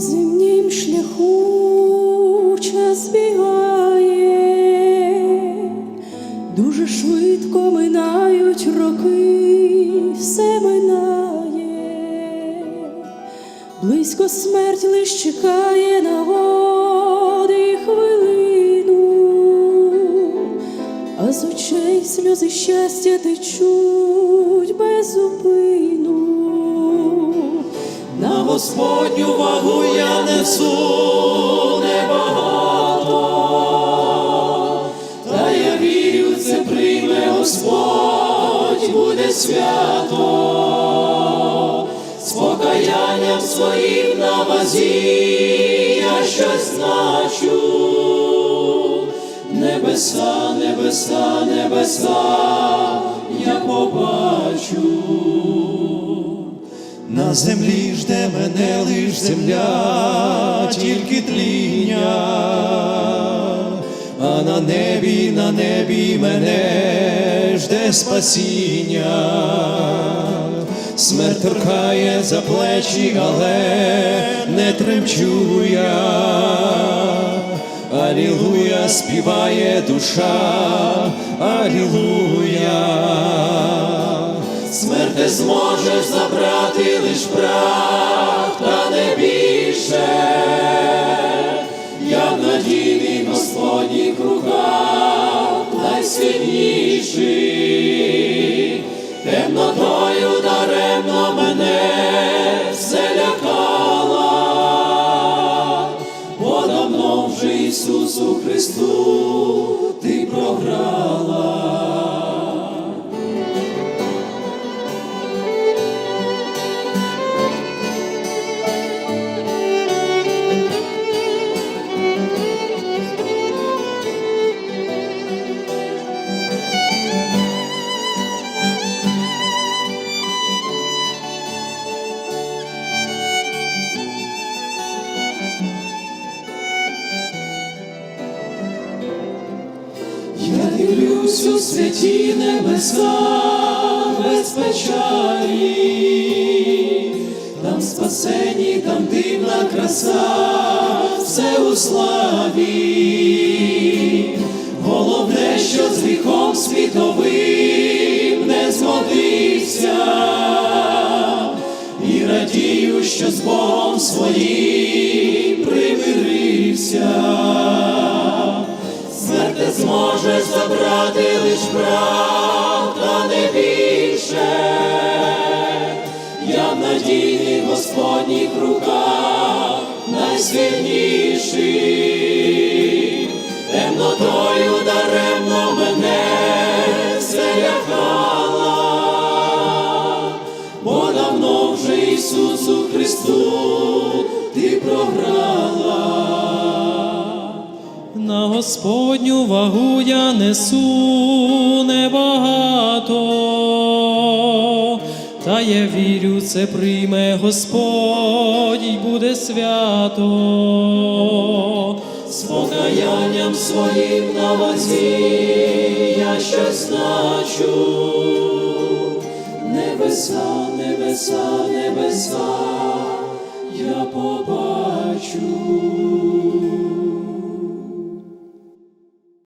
Зимнім шляху час бігає, дуже швидко минають роки, все минає, близько смерть лиш чекає на води хвилину, а з очей сльози щастя течуть без зупину. Господню вагу я несу небагато, та я вірю, це прийме Господь, буде свято, з покаянням своїм на вазі я щось значу. Небеса, небеса, небеса, я побачу. На землі жде мене лиш земля, тільки тління, а на небі, на небі мене жде спасіння. Смерть торкає за плечі, але не тремчу я. Алілуя, співає душа, Алілуя. Не зможеш забрати лиш прах, та не більше. Я в на Господніх руках найсильніший, у святі небеса без печалі, там спасені, там дивна краса, все у славі. Головне, що з гріхом світовим не згодився, і радію, що з Богом своїм примирився. Зможеш забрати лиш прах, та не більше. Я в надійних Господніх руках найсильніший, темнотою даремно мене все лякала, бо давно вже Ісусу Христу ти програла. Господню вагу я несу небагато, та я вірю, це прийме Господь і буде свято. З покаянням своїм на вазі я щось значу. Небеса, небеса, небеса, я побачу.